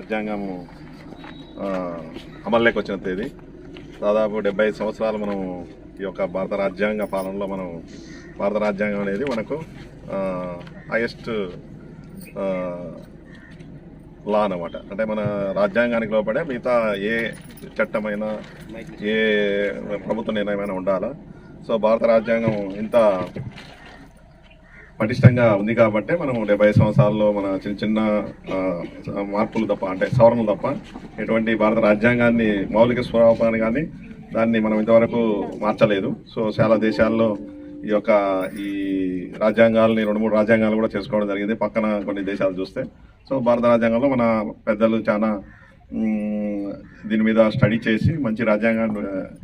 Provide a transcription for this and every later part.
రాజ్యాంగము అమల్లోకి వచ్చిన తేదీ. దాదాపు డెబ్బై ఐదు సంవత్సరాలు మనం ఈ యొక్క భారత రాజ్యాంగ పాలనలో మనం భారత రాజ్యాంగం అనేది మనకు హైయెస్ట్ లా అన్నమాట. అంటే మన రాజ్యాంగానికి లోపడే మిగతా ఏ చట్టమైనా ఏ ప్రభుత్వ నిర్ణయమైనా ఉండాలా. సో భారత రాజ్యాంగం ఇంత పటిష్టంగా ఉంది కాబట్టి మనం డెబ్బై సంవత్సరాల్లో మన చిన్న చిన్న మార్పులు తప్ప అంటే సవరణలు తప్ప ఎటువంటి భారత రాజ్యాంగాన్ని మౌలిక స్వరూపాన్ని కానీ దాన్ని మనం ఇంతవరకు మార్చలేదు. సో చాలా దేశాల్లో ఈ యొక్క ఈ రాజ్యాంగాలని రెండు మూడు రాజ్యాంగాలు కూడా చేసుకోవడం జరిగింది పక్కన కొన్ని దేశాలు చూస్తే. సో భారత రాజ్యాంగంలో మన పెద్దలు చాలా దీని మీద స్టడీ చేసి మంచి రాజ్యాంగాన్ని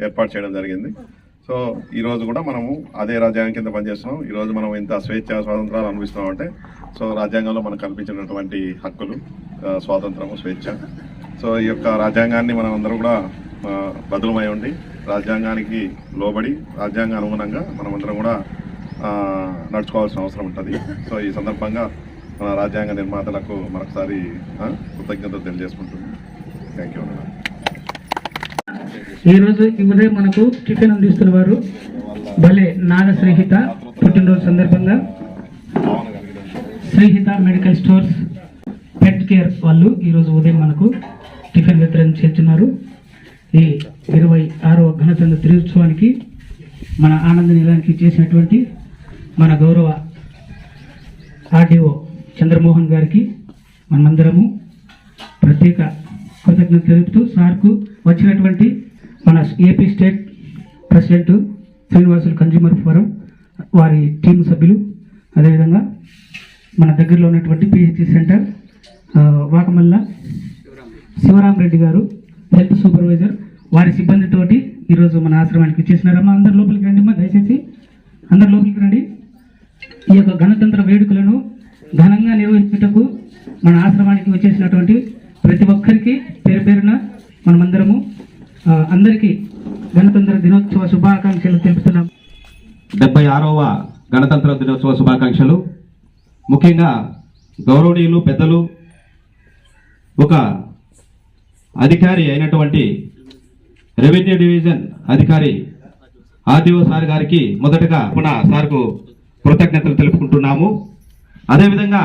ఏర్పాటు చేయడం జరిగింది. సో ఈరోజు కూడా మనము అదే రాజ్యాంగం కింద పనిచేస్తున్నాం. ఈరోజు మనం ఇంత స్వేచ్ఛ స్వాతంత్రాలు అనుభవిస్తున్నాం అంటే సో రాజ్యాంగంలో మనకు కల్పించినటువంటి హక్కులు స్వాతంత్రము స్వేచ్ఛ. సో ఈ యొక్క రాజ్యాంగాన్ని మనం అందరూ కూడా బదులమై ఉండి రాజ్యాంగానికి లోబడి రాజ్యాంగ అనుగుణంగా మనమందరం కూడా నడుచుకోవాల్సిన అవసరం ఉంటుంది. సో ఈ సందర్భంగా మన రాజ్యాంగ నిర్మాతలకు మరొకసారి కృతజ్ఞతలు తెలియజేసుకుంటున్నాం థ్యాంక్ యూ ఈరోజు ఈ రోజు ఈ ఉదయం మనకు టిఫిన్ అందిస్తున్న వారు భలే నాగ శ్రీహిత పుట్టినరోజు సందర్భంగా Srihitha medical stores pet care వాళ్ళు ఈరోజు ఉదయం మనకు టిఫిన్ వితరణ చేస్తున్నారు. ఈ ఇరవై ఆరవ గణతంత్ర దినోత్సవానికి మన ఆనంద నిలయానికి చేసినటువంటి మన గౌరవ ఆర్డీఓ చంద్రమోహన్ గారికి మనమందరము ప్రత్యేక కృతజ్ఞత తెలుపుతూ సార్కు వచ్చినటువంటి మన AP state president Srinivasulu consumer forum వారి టీం సభ్యులు. అదేవిధంగా మన దగ్గరలో ఉన్నటువంటి పిహెచ్సి సెంటర్ వాకమల్ల శివరామరెడ్డి గారు హెల్త్ సూపర్వైజర్ వారి సిబ్బందితోటి ఈరోజు మన ఆశ్రమానికి వచ్చేసినారమ్మా అందరు లోపలికి రండి అమ్మా దయచేసి. అందరు లోపలికి రండి. ఈ యొక్క గణతంత్ర వేడుకలను ఘనంగా నిర్వహించుటకు మన ఆశ్రమానికి వచ్చేసినటువంటి ప్రతి ఒక్కరికి పేరు పేరున మనమందరము అందరికీ గణతంత్ర దినోత్సవ శుభాకాంక్షలు తెలుపుతున్నాం. డెబ్బై ఆరవ గణతంత్ర దినోత్సవ శుభాకాంక్షలు. ముఖ్యంగా గౌరవనీయులు పెద్దలు ఒక అధికారి అయినటువంటి రెవెన్యూ డివిజన్ అధికారి ఆర్డీఓ సార్ గారికి మొదటగా పునః సార్కు కృతజ్ఞతలు తెలుపుకుంటున్నాము. అదేవిధంగా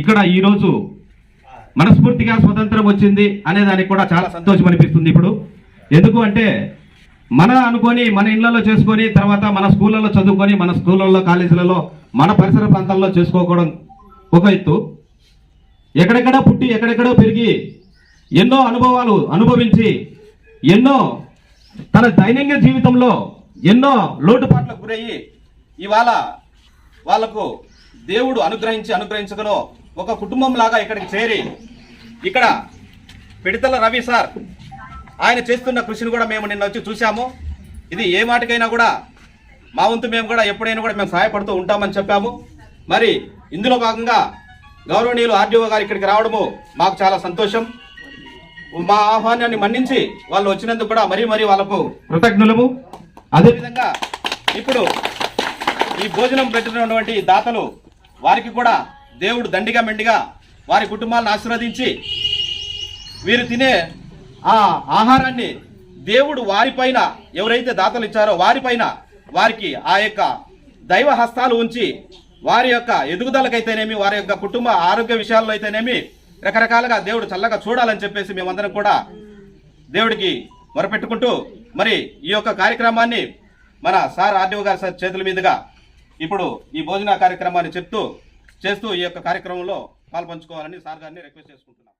ఇక్కడ ఈరోజు మనస్ఫూర్తిగా స్వతంత్రం వచ్చింది అనే దానికి కూడా చాలా సంతోషం అనిపిస్తుంది ఇప్పుడు. ఎందుకు అంటే మన అనుకొని మన ఇళ్ళలో చేసుకొని తర్వాత మన స్కూళ్ళలో చదువుకొని మన స్కూళ్ళల్లో కాలేజీలలో మన పరిసర ప్రాంతాల్లో చేసుకోవడం ఒక ఎత్తు. ఎక్కడెక్కడ పుట్టి ఎక్కడెక్కడో పెరిగి ఎన్నో అనుభవాలు అనుభవించి ఎన్నో తన దైనందిన జీవితంలో ఎన్నో లోటుపాట్లకు గురయ్యి ఇవాళ వాళ్ళకు దేవుడు అనుగ్రహించి అనుగ్రహించగలో ఒక కుటుంబం లాగా ఇక్కడికి చేరి ఇక్కడ పిడితల రవి సార్ ఆయన చేస్తున్న కృషిని కూడా మేము నిన్న వచ్చి చూసాము ఇది ఏ మాటకైనా కూడా మా వంతు మేము కూడా ఎప్పుడైనా కూడా మేము సహాయపడుతూ ఉంటామని చెప్పాము. మరి ఇందులో భాగంగా గౌరవనీయులు ఆర్డీఓ గారు ఇక్కడికి రావడము మాకు చాలా సంతోషం. మా ఆహ్వానాన్ని మన్నించి వాళ్ళు వచ్చినందుకు కూడా మరీ మరీ వాళ్ళకు కృతజ్ఞులము. అదేవిధంగా ఇప్పుడు ఈ భోజనం పెట్టినటువంటి దాతలు వారికి కూడా దేవుడు దండిగా మెండిగా వారి కుటుంబాలను ఆశీర్వదించి వీరు తినే ఆ ఆహారాన్ని దేవుడు వారిపైన ఎవరైతే దాతలు ఇచ్చారో వారిపైన వారికి ఆ యొక్క దైవ హస్తాలు ఉంచి వారి యొక్క ఎదుగుదలకైతేనేమి వారి యొక్క కుటుంబ ఆరోగ్య విషయాల్లో అయితేనేమి రకరకాలుగా దేవుడు చల్లగా చూడాలని చెప్పేసి మేమందరం కూడా దేవుడికి మొరపెట్టుకుంటూ మరి ఈ యొక్క కార్యక్రమాన్ని మన సార్ ఆర్డీఓ గారి సార్ చేతుల మీదుగా ఇప్పుడు ఈ భోజన కార్యక్రమాన్ని చెప్తూ చేస్తూ ఈ యొక్క కార్యక్రమంలో పాల్పంచుకోవాలని సార్ గారిని రిక్వెస్ట్ చేసుకుంటున్నాం.